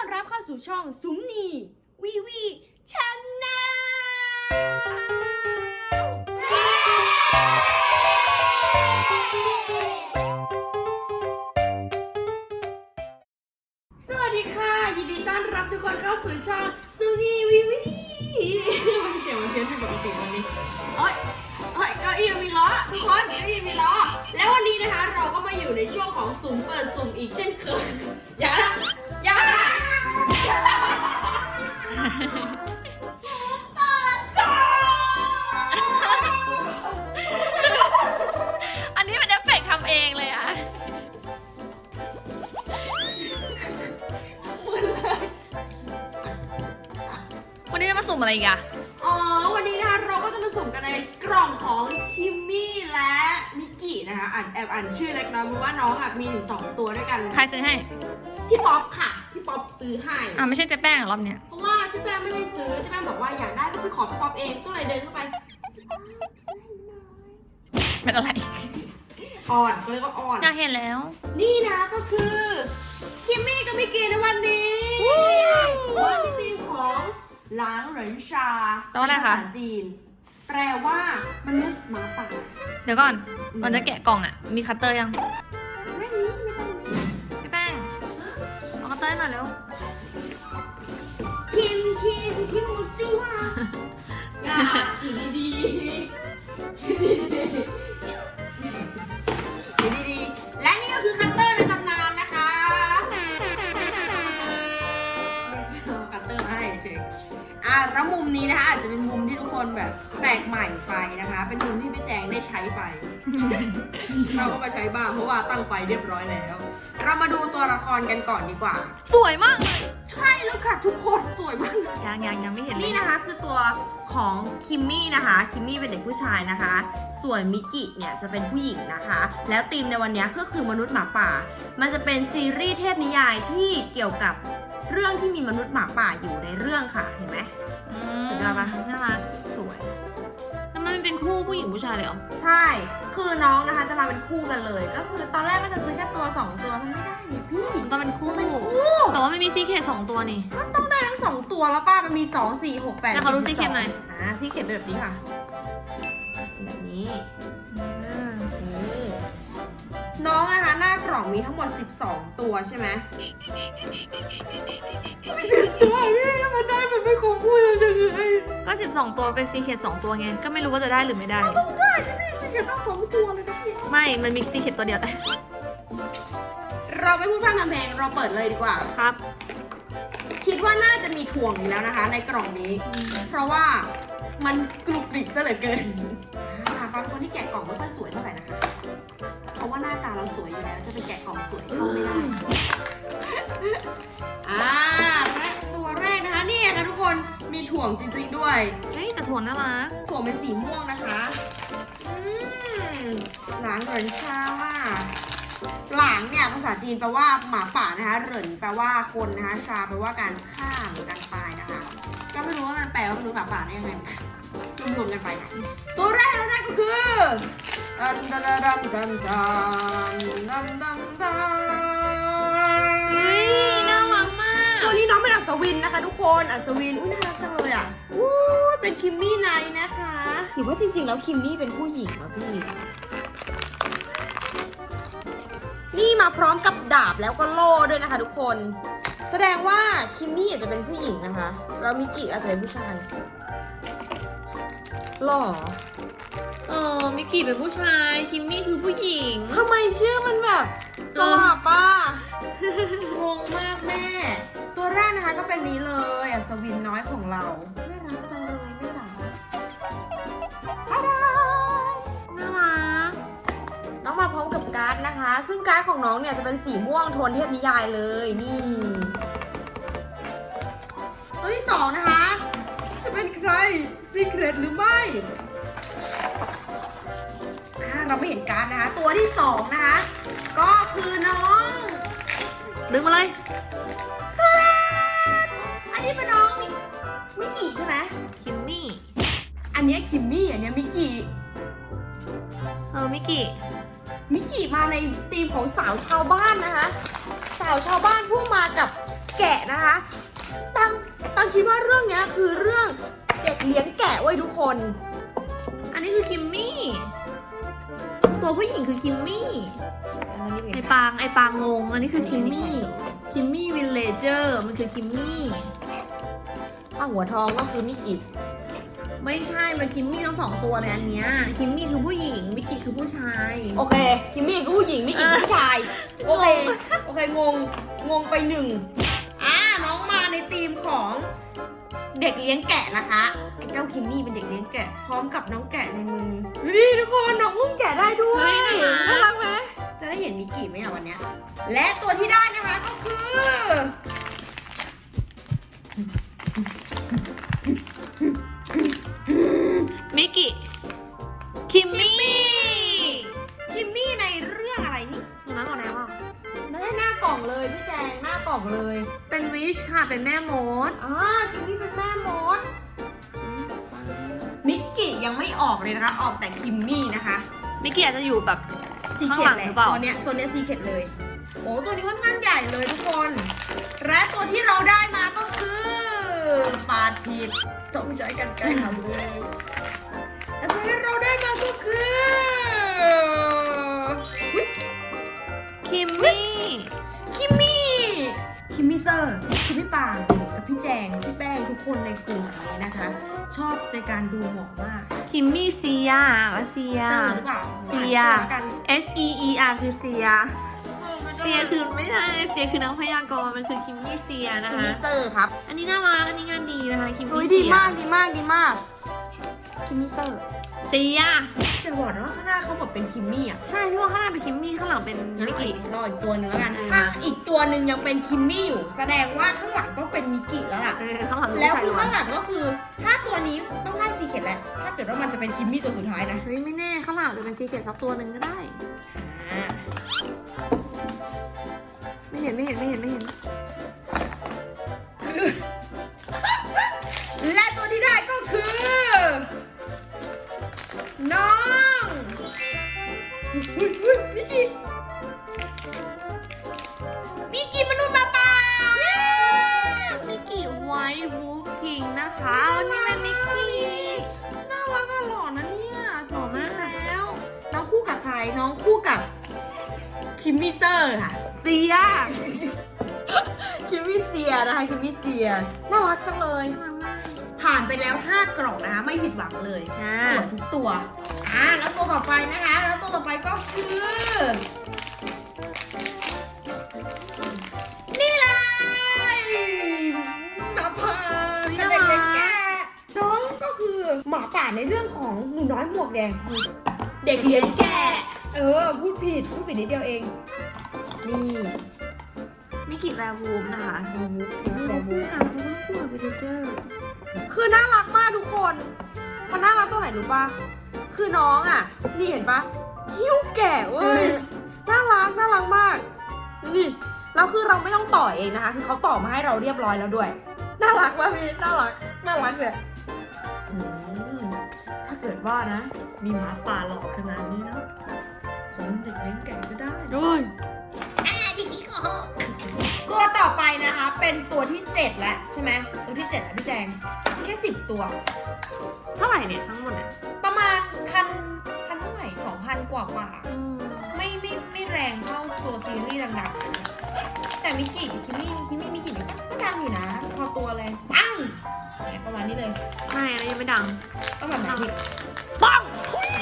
อนรับเข้าสู่ช่องสุมนีวีวีชแนสวัสดีค่ะ ยินดีต้อนรับทุกคนเข้าสู่ช่องสุมนีวีวีมันเสียงมันเพี้ยนไปปกติวันนี้เอ้ยเอ้ยเก้าอี้มีล้อทุกคนเก้าอี้มีล้อแล้ววันนี้นะคะเราก็มาอยู่ในช่วงของสุ่มเปิดสุ่มอีกเช่นเคยอย่านะอย่านะ มาสุ่มอะไรอีกอะอ๋อ วันนี้นะคะเราก็จะมาสุ่มกันในกล่องของคิมมี่และมิกกี้นะคะ อ่านแอบอ่านชื่อเล็กน้อยเพราะว่าน้องอะมีถึงสองตัวด้วยกัน ใครซื้อให้พี่ป๊อปค่ะ พี่ป๊อปซื้อให้ อ่าไม่ใช่เจ๊แป้งเหรอรอบเนี้ยเพราะว่าเจ๊แป้งไม่ให้ซื้อเจ๊แป้งบอกว่าอยากได้ก็ไปขอพี่ป๊อปเองก็เลยเดินเข้าไปเป็นอะไรอ่อนเขาเรียกว่าอ่อนอยากเห็นแล้ว นี่นะก็คือคิมมี่กับมิกกี้ในวันนี้ว่าที่ธีมของ ล้างเหรินชาแปลว่าอะไรคะภษาจีน แปลว่ามนุษย์หมาป่าเดี๋ยวก่อนอืมก่อนจะแกะกล่องอะมีคัตเตอร์ยัง ไม่มีไม่ต้องมีพี่แป้ง เอาคัตเตอร์ให้หน่อยเร็ว คิมคิมคิมมูจิวะอย่าอยู่ดีๆอยู่ดีๆ นแบบแปลกใหม่ไปนะคะ เป็นมุมที่พี่แจงได้ใช้ไป เราก็มาใช้บ้างเพราะว่าตั้งไฟเรียบร้อยแล้ว เรามาดูตัวละครกันก่อนดีกว่า สวยมากเลยใช่แล้วค่ะทุกคนสวยมาก ยังยังยังไม่เห็นเลยนี่นะคะคือตัวของคิมมี่นะคะ คิมมี่เป็นเด็กผู้ชายนะคะ ส่วนมิกกี้เนี่ยจะเป็นผู้หญิงนะคะ แล้วธีมในวันนี้ก็คือมนุษย์หมาป่า มันจะเป็นซีรีส์เทพนิยายที่เกี่ยวกับเรื่องที่มีมนุษย์หมาป่าอยู่ในเรื่องค่ะ เห็นไหมอืมสุดยอดปะ น่ารักส วย แล้วมันเป็นคู่ผู้หญิงผู้ชายเลยเหรอ ใช่ คือน้องนะคะจะมาเป็นคู่กันเลย ก็คือตอนแรกมันจะซื้อแค่ตัว 2 ตัวมันไม่ได้นี่พี่ มันต้องเป็นคู่เป็นคู่แต่ว่าไม่มีซีเคทสองตัวนี่ มันต้องได้ทั้งสองตัวแล้วป้ามันมี 2 4 6 8แล้วเขารู้ซีเคทไหนอ่าซีเคทเป็นแบบนี้ค่ะแบบนี้อืมนี่ น้องนะคะหน้าก ล่องมีทั้งหมด 12 ตัวใช่ไหมมีสิบตัวพี่แล้วมันได้มันไม่คงพูดเลยจะคือไอ้ก็สิบสองตัวเป็นซีเคทสองตัวไง ก็ไม่รู้ว่าจะได้หรือไม่ได้ ต้องได้นะพี่สิเกตต้องสองตัวเลยนะพี่ไม่ มันมีซีเคทตัวเดียว เราไม่พูดพร่ำทำเพลงเราเปิดเลยดีกว่า ครับ คิดว่าน่าจะมีถ่วงอยู่แล้วนะคะ ในกล่องนี้ เพราะว่ามันกรุบกริบซะเหลือเกินอ่าบางคนที่แกะกล่องไม่ค่อยสวย เท่าไหร่นะคะเพราะว่าหน้าตาเราสวยอยู่แล้ว จะไปแกะกล่องสวยเข้าไม่ได้ อ่าและตัวแรกนะคะนี่ค่ะทุกคนมีถ่วงจริง ๆ ด้วย เฮ้ยแต่ถั่วน่ารักถ่วงเป็นสีม่วงนะคะ อืมหลางเหรินชาว่าหลางเนี่ยภาษาจีนแปลว่าหมาป่านะคะ เหรินแปลว่าคนนะคะ ชาแปลว่าการฆ่าหรือการตายนะคะ ก็ไม่รู้ว่ามันแปลว่ามนุษย์หมาป่าได้ยังไงเหมือนกันรวมๆกันไปค่ะตัวแรกเราได้ก็คือ ดัมดัมดัมดัมดัมดัมดัมดัมเฮ้ยน่ารักมากตัวนี้น้องเป็นอัศวินนะคะ ทุกคนอัศวินอุ้ยน่ารักจังเลยอะอู้เป็นคิมมี่ไนท์นะคะ หรือว่าจริง ๆ แล้วคิมมี่เป็นผู้หญิงวะพี่นี่มาพร้อมกับดาบแล้วก็โล่ด้วยนะคะ ทุกคน แสดงว่าคิมมี่อาจจะเป็นผู้หญิงนะคะ แล้วมิกิอาจจะเป็นผู้ชายหรอ เออมิกกี้เป็นผู้ชาย คิมมี่คือผู้หญิง ทำไมชื่อมันแบบประหลาดป้างงมากแม่ ตัวแรกนะคะก็เป็นนี้เลยอัศวินน้อยของเราน่ารักจังเลยแม่จ๋าอะไรน่ารักน้องมาพร้อมกับการ์ดนะคะ ซึ่งการ์ดของน้องเนี่ยจะเป็นสีม่วงโทนเทพนิยายเลยนี่ ตัวที่สองนะคะ จะเป็นใครซีเครตหรือไม่อ่า เราไม่เห็นการ์ดนะคะ ตัวที่สองนะคะ ก็คือน้องดึงมาเลยอันนี้เป็นน้องมิมิกิใช่ไหมคิมมี่ อันเนี้ยคิมมี่อันเนี้ยมิกิเออมิกกี้ มิกิมาในธีมของสาวชาวบ้านนะคะ สาวชาวบ้านผู้มากับเทแกะนะคะปังปังคิดว่าเรื่องเนี้ยคือเรื่องเด็กเลี้ยงแกะไว้ยทุกคน อันนี้คือคิมมี่ ตัวผู้หญิงคือคิมมี่อันนี้เป็นไอปางไอปางงง อันนี้คือคิมมี่คิมมี่วิลเลเจอร์มันคือคิมมี่ป้าหัวทองก็คือมิกิไม่ใช่มันคิมมี่ทั้งสองตัวเลยอันเนี้ยคิมมี่คือผู้หญิงมิกกี้คือผู้ชาย โอเคคิมมี่ก็ผู้หญิงมิกิผู้ชายโอเคโอเคงงงงไปหนึ่งอ่าน้อง เด็กเลี้ยงแกะนะคะเจ้าคิมมี่เป็นเด็กเลี้ยงแกะพร้อมกับน้องแกะในมือดูดิทุกคนน้องอุ้มแกะได้ด้วยเฮ้ยน่ารักน่ารักไหมจะได้เห็นมิกิไหมอะวันเนี้ยและตัวที่ได้นะคะก็คือ เป็นวิชค่ะเป็นแม่มด อ่าคิมมี่เป็นแม่มดมิกกี้ยังไม่ออกเลยนะคะ ออกแต่คิมมี่นะคะมิกกี้อาจจะอยู่แบบ ซีข้าเคงหลัทงแหหละรือเปล่า ตัวเนี้ยตัวเนี้ยซีเคทเลย โอ้ตัวนี้ค่อนข้างใหญ่เลยทุกคน และตัวที่เราได้มาก็คือปาดผิดต้องใช้กันไกลทำเลยและตัวที่เราได้มาก็คืออุ๊ยคิมมี่คิมมี่ คิมมี่เซอร์คือพี่ปางกับพี่แจง พี่แป้งทุกคนในกลุ่มนี้นะคะ ชอบในการดูหมอกมากคิมมี่เซียว่าเซีย เซอร์หรือเปล่าเซียหวานเซอร์กัน S E E R คือเซีย เซียคือไม่ใช่เซียคือนักพยากรณ์มันคือคิมมี่เซียนะคิมคะมี่เซอร์ครับอันนี้น่ารักอันนี้งานดีนะคะคิมโอ้ยมี่ดีเซียมากดีมากดีมากคิมมี่เซอร์ เซียแต่บอกนะว่าข้างหน้าเขาบอกเป็นคิมมี่อะใช่พี่ว่าข้างหน้าเป็นคิมมี่ข้างหลังเป็นงั้นมิกรออีกี้กรออีกตัวหนึงแล้วกันอืมถ้าอีกตัวหนึ่งยังเป็นคิมมี่อยู่ แสดงว่าข้างหลังต้องเป็นมิกกี้แล้วล่ะ เออข้างหลังเป็นแล้วชายคือล้วนข้างหลังก็คือ ถ้าตัวนี้ต้องได้ซีเคทแหละ ถ้าเกิดว่ามันจะเป็นคิมมี่ตัวสุดท้ายนะเฮ้ยไม่แน่ข้างหลังจะเป็นซีเกตสักตัวหนึ่งก็ได้ อ่าไม่เห็นไม่เห็นไม่เห็นไม่เห็น องคู่กับใครน้องคู่กับคิมมี่เซอร์ค่ะเซียคิมมี่เซียนะคะคิมมี่เซียน่ารักจังเลยน่ารักมากผ่านไปแล้ว 5 กล่องนะคะไม่ผิดหวังเลยอ่าสวยทุกตัวอ่าแล้วตัวต่อไปนะคะ แล้วตัวต่อไปก็คือ นี่เลยหมาป่ากับเด็กเล็กแกะน้องก็คือหมาป่าในเรื่องของหนูน้อยหมวกแดง เด็กเลี้ยงแกะ เออ พูดผิด พูดผิดนิดเดียวเอง นี่มิกกี้แวร์วูฟนะคะแบร์วูฟนี่แบเขาร์วูคู่ฟกันเขาคู่กับวิลเลเจอร์คือน่ารักมากทุกคน มันน่ารักตรงไหนรู้ปะคือน้องอะ นี่เห็นปะหิ้วแกะเว้ย น่ารัก น่ารักมาก นี่ แล้วคือเราไม่ต้องต่อเองนะคะ คือเขาต่อมาให้เราเรียบร้อยแล้วด้วย น่ารักมากพี่ น่ารัก น่ารักเลยอืมถ้าเกิดว่านะ มีหมาป่าหลอกขนาดนี้นะผมเด็กเลี้ยงแกะก็ได้โอ้ยอ่าดิคิโกตัวต่อไปนะคะ เป็นตัวที่เจ็ดแล้วใช่ไหมตัวที่เจ็ดแล้วพี่แจงแค่สิบตัว เท่าไหร่เนี่ยทั้งหมดเนี่ยประมาณพันพันเท่าไหร่สองพันกว่ากว่าอืมไม่ไม่ไม่แรงเท่าตัวซีรีส์ดังๆแต่มิกิคิมมี่คิมมี่มิกิเนี่ยก็ดังอยู่นะ พอตัวเลยปังเนี่ยประมาณนี้เลยไม่อันนี้ยังไม่ดังต้องแบบไหนพี่ ปัง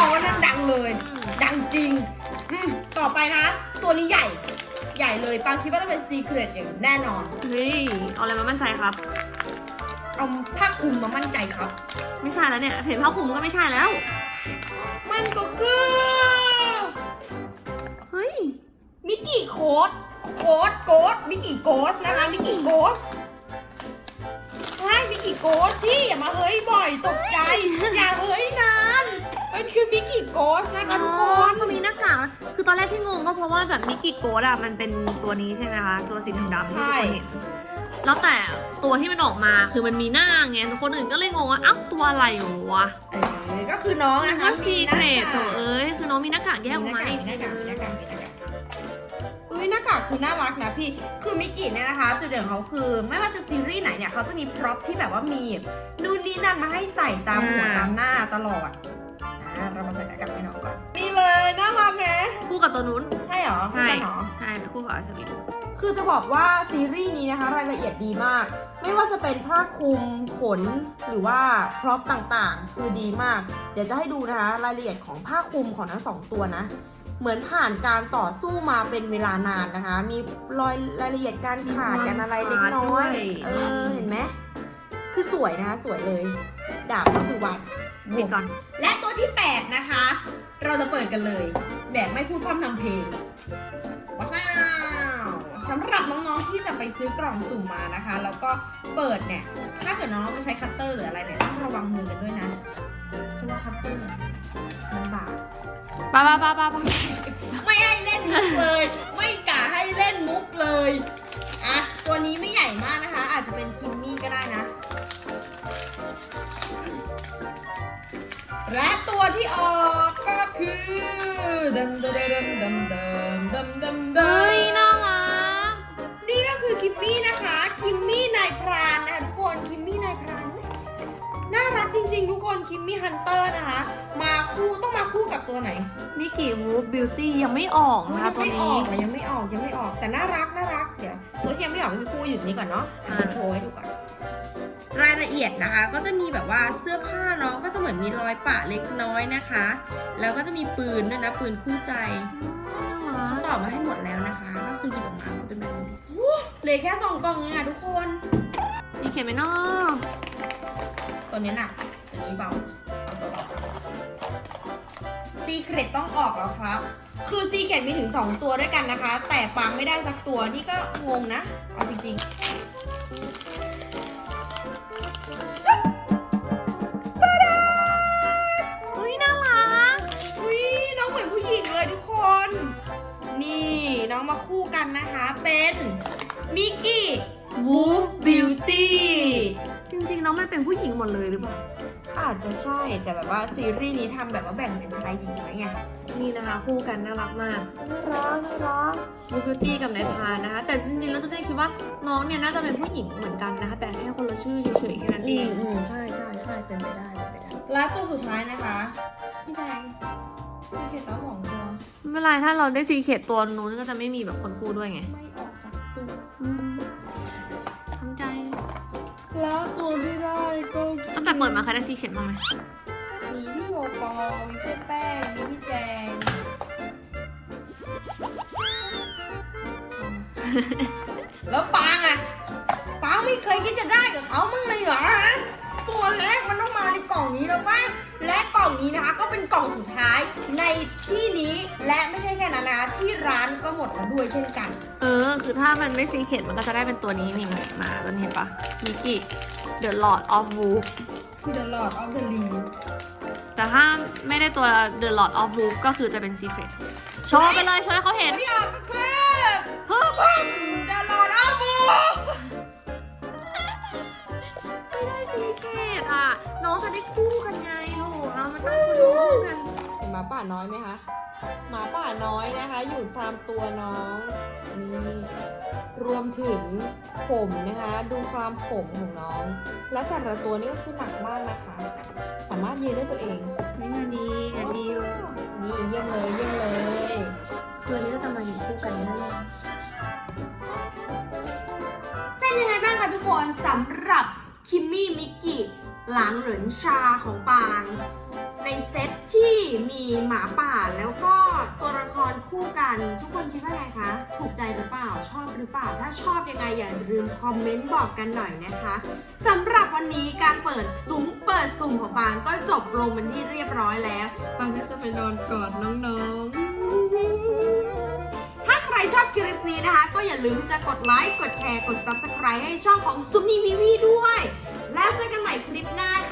อ๋อนั่นดังเลยอืมดังจริง อืมต่อไปนะ ตัวนี้ใหญ่ ใหญ่เลยปังคิดว่าต้องเป็นซีเครตอย่างแน่นอน เฮ้ยเอาอะไรมามั่นใจครับ เอาผ้าคลุมมามั่นใจครับ ไม่ใช่แล้วเนี่ยเห็นผ้าคลุมก็ไม่ใช่แล้ว มันก็คือเฮ้ยมิกิโค้ดโค้ดโกดมิกิโกสนะคะมิกิโกสใช่มิกิโกสที่อย่ามาเฮ้ยบ่อยตกใจอย่าเฮ้ยนาน มันคือมิกิโกสนะคะทุกคอ๋อนเขามีหน้ากากนะคือตอนแรกที่งงก็เพราะว่าแบบมิกกี้โกดอะมันเป็นตัวนี้ใช่ไหมคะ ตัวสีดำๆที่ทุกคนเห็นแล้วแต่ตัวที่มันออกมาคือมันมีหน้าไงทุกคนอื่นก็เลยงงว่าอ้าวตัวอะไรวะเออก็คือน้องนึนะกคะว่าซีมีหเครน้าตกากเอ้ยคือน้องมีหน้ากากแยกออกมามีหน้ากากมีหน้ากากมีหน้ากากมีหน้ากากอุ้ยหน้ากากคือคือน่ารักนะพี่ คือมิกกี้เนี่ยนะคะ จุดเด่นของเขาคือไม่ว่าจะซีรีส์ไหนเนี่ยเขาจะมีพร็อพที่แบบว่ามีนู่นนี่นั่นมาให้ใส่ตามหัวอ่าตามหน้าตลอดอ่า เรามาใส่หน้ากากให้น้องก่อน นี่เลยน่ารักไหมคู่กับตัวนู้นใช่เหรอใช่คู่กันเหรอ ใช่เป็นคู่กับอาสลินคือจะบอกว่าซีรีส์นี้นะคะรายละเอียดดีมาก ไม่ว่าจะเป็นผ้าคลุมขนหรือว่าพร็อพต่างๆ คือดีมาก เดี๋ยวจะให้ดูนะคะรายละเอียดของผ้าคลุมของทั้งสองตัวนะ เหมือนผ่านการต่อสู้มาเป็นเวลานานนะคะ มีรอยรายละเอียดการขาดกันอะไรเล็กน้อยเออเห็นไหมคือสวยนะคะสวยเลย ดาบก็คือวัด ปิดก่อน และตัวที่ 8 นะคะ เราจะเปิดกันเลย แบบไม่พูดพร่ำทำเพลงว้าวสำหรับน้องๆที่จะไปซื้อกล่องสุ่มมานะคะ แล้วก็เปิดเนี่ย ถ้าเกิดน้องๆจะใช้คัตเตอร์หรืออะไรเนี่ยต้องระวังมือกันด้วยนะ เพราะว่าคัตเตอร์มันบาดป้าป้าป้าป้าป้าไม่ให้เล่นมุกเลย ไม่กะให้เล่นมุกเลย อะ ตัวนี้ไม่ใหญ่มากนะคะ อาจจะเป็นคิม คือดัมดัมดัมดัมดัมดัมดัมดัเฮ้ยมน่ารักนี่ก็คือคิมมี่นะคะ คิมมี่นายพรานนะคะทุกคน คิมมี่นายพรานอุ๊ยน่ารักจริง ๆ ทุกคน คิมมี่ฮันเตอร์นะคะ มาคู่ต้องมาคู่กับตัวไหนมิกกี้วูฟบิวตี้ยังไม่ออกยันะคะงตัวไม่อนี้อกอะยังไม่ออกยังไม่ออก แต่น่ารักน่ารัก เดี๋ยวตัวที่ยังไม่ออกมีคู่หยุดนี้ก่อนเนาะอ่าโชว์ให้ดูก่อนรายละเอียดนะคะ ก็จะมีแบบว่าเสื้อผ้าเนาะก็จะเหมือนมีรอยปะเล็กน้อยนะคะ แล้วก็จะมีปืนด้วยนะปืนคู่ใจน่ารัเขากตอบมาให้หมดแล้วนะคะ ก็คือหยิบออกมาเป็นแบบนี้วู้เหลือแค่สองกล่องเองอะทุกคนสีเขียนไหมเนาะตัวนี้หนักตัวนี้เบาเอาตัวเบาซีเครตต้องออกแล้วครับ คือซีเครตมีถึง 2 ตัวด้วยกันนะคะ แต่ปังไม่ได้สักตัวนี่ก็งงนะ เอาจริงๆ เป็นมิกกี้ Wolf Beauty จริงๆแล้วมันเป็นผู้หญิงหมดเลยหรือเปล่า อาจจะใช่แต่แบบว่าซีรีส์นี้ทำแบบว่าแบ่งเป็นชายหญิงไว้ไงนี่นะคะคู่กันน่ารักมากน่ารักน่ารักวูฟบิวตี้กับนายพรานนะคะ แต่จริงๆ แล้วจุ๊เจ๊คิดว่าน้องเนี่ยน่าจะเป็นผู้หญิงเหมือนกันนะคะ แต่แค่คนละชื่อเฉยๆแค่นั้นเองอืมใช่ใช่ใช่เป็นไปได้เป็นไปได้แล้วตัวสุดท้ายนะคะ พี่แดงพี่เคต้าสองตัว ไม่เป็นไรถ้าเราได้ซีเขียดตัวนู้นก็จะไม่มีแบบคนคู่ด้วยไงไม่ออกจากตัว อืมทำใจแล้วตัวที่ได้ก็ตั้งแต่เปิดมาเคยได้ซีเขียดบ้างไหมมีพี่โอปอลมีพี่แป้งมีพี่แจงแล้วปางอะปางไม่เคยคิดจะได้กับเขามั่งเลยเหรอตัวแรกมันต้องมาในกล่องนี้แล้วป่ะ และกล่องนี้นะคะก็เป็นกล่องสุดท้ายในที่นี้และไม่ใช่แค่นั้นนะคะที่ร้านก็หมดแล้วด้วยเช่นกัน เออ คือถ้ามันไม่ซีเขียดมันก็จะได้เป็นตัวนี้นี่มาตอนนี้เห็นปะมิกกี้ The Lord of Wolf The Lord of the Ring แต่ถ้าไม่ได้ตัว The Lord of Wolf ก็คือจะเป็น Secret โชว์ไปเลยโชว์ให้เขาเห็นตัวที่ออกก็คือเฮ้ย The Lord of the Ring ไม่ได้ซีเขียดอะน้ องจะได้คู่กันไงลูกเรามันต้องคู่กันเห็นหมาป่าน้อยไหมคะ หมาป่าน้อยนะคะ อยู่ตามตัวน้องนี่รวมถึงผมนะคะ ดูความผมของน้อง และแต่ละตัวนี่ก็คือหนักมากนะคะ สามารถยืนได้ตัวเองนี่อันนี้อันนี้นี่เยี่ยมเลยเยี่ยมเลย ตัวนี้ก็จะมาอยู่คู่กันแน่เลยเป็นยังไงบ้างคะทุกคนสำหรับคิมมี่มิกกี้ หลางเหรินชาของปาง ในเซตที่มีหมาป่าแล้วก็ตัวละครคู่กัน ทุกคนคิดว่าไงคะ ถูกใจหรือเปล่าชอบหรือเปล่า ถ้าชอบยังไงอย่าลืมคอมเมนต์บอกกันหน่อยนะคะสำหรับวันนี้การเปิดซุ้มเปิดสุ่มของปางก็จบลงเป็นที่เรียบร้อยแล้วปางก็จะไปนอนกอดน้องๆ ถ้าใครชอบคลิปนี้นะคะ ก็อย่าลืมที่จะกดไลค์กดแชร์กด Subscribe ให้ช่องของซุปนีวีวีด้วย จอกันใหม่คลิปหน้าค่ะ